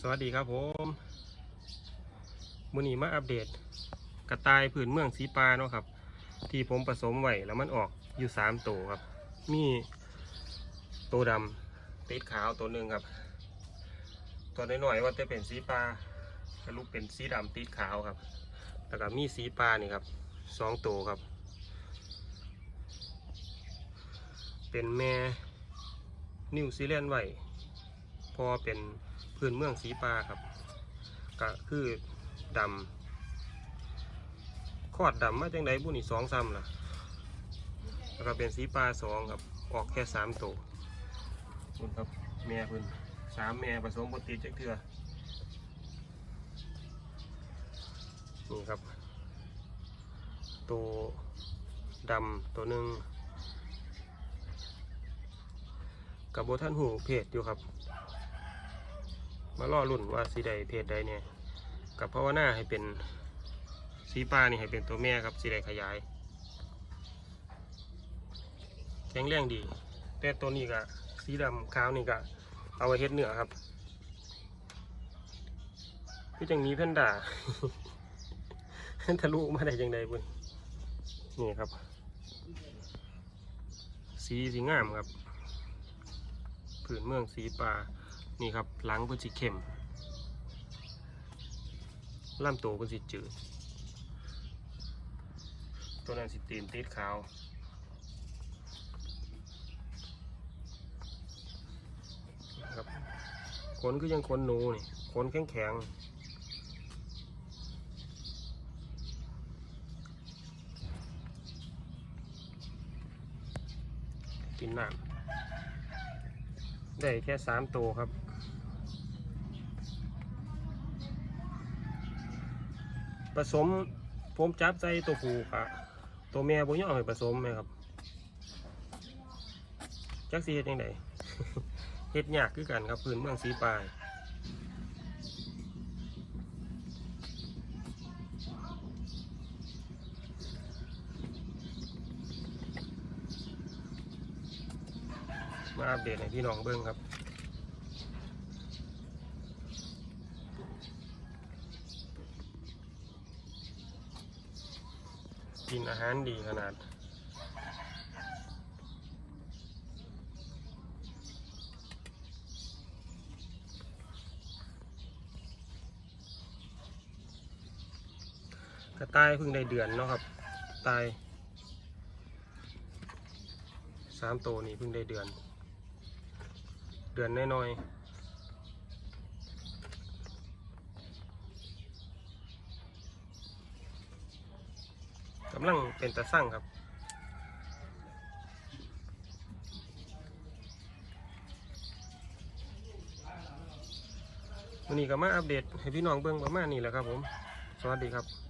สวัสดีครับผมมือนี้มาอัปเดต กระต่ายผืนเมืองสีปลาเนาะครับ ที่ผมผสมไว้แล้วมันออกอยู่สามตัวครับ มีตัวดำติดขาวตัวหนึ่งครับ ตัวน้อยๆว่าจะเป็นสีปลากระลูกเป็นสีดำติดขาวครับแล้วก็มีสีปลานี่ครับสองตัวครับ เป็นแม่นิวซีแลนด์ไว้พอเป็น พื้นเมืองสีปลาครับ ก็คือดำคอดดำมาจังไดบุนี่สองซ้ำล่ะแล้วก็เป็นสีปลาสองครับออกแค่สามตัวคุณครับแม่เพิ่นสามแม่ผสมบติดจักเทือนี่ครับ ตัวดำตัวหนึ่งกับโบท่านหูเพจอยู่ครับ มาล่อรุ่นว่าสีใดเพจใดเนี่ยกับภาวนาให้เป็นสีปลานี่ให้เป็นตัวแม่ครับสีใดขยาย แข็งแรงดี แต่ตัวนี้ก็สีดำขาวนี่ก็เอาไว้เฮ็ดเนื้อครับคือจังมีแพนด้าทะลุมาได้จังใดบุญนี่ครับ สีสีงามครับผืนเมืองสีปลา นี่ครับหลังเพิ่นสีเข้มลำตัวเพิ่นสีจืด ตัวนั้นสิตีนติดขาว ครับขนก็ยังขนหนูนี่ขนแข็งแข็งกินน้ำ ได้แค่สามตัวครับ ผสมผมจับใส่ตัวผูกะตัวแม่บ่ยอให้ผสมไหมครับจักสีเฮ็ดยังไงเฮ็ดยากคือกันครับพื้นเมืองสีปลาย มาอัปเดตให้พี่น้องเบิ่งครับกินอาหารดีขนาด กระต่ายเพิ่งได้เดือนเนาะครับ ตายสามตัวนี่เพิ่งได้เดือน เดือนน้อยๆกำลังเป็นตะสั่งครับวันนี้ก็มาอัปเดตให้พี่น้องเบิ่งประมาณนี้แหละครับผม สวัสดีครับ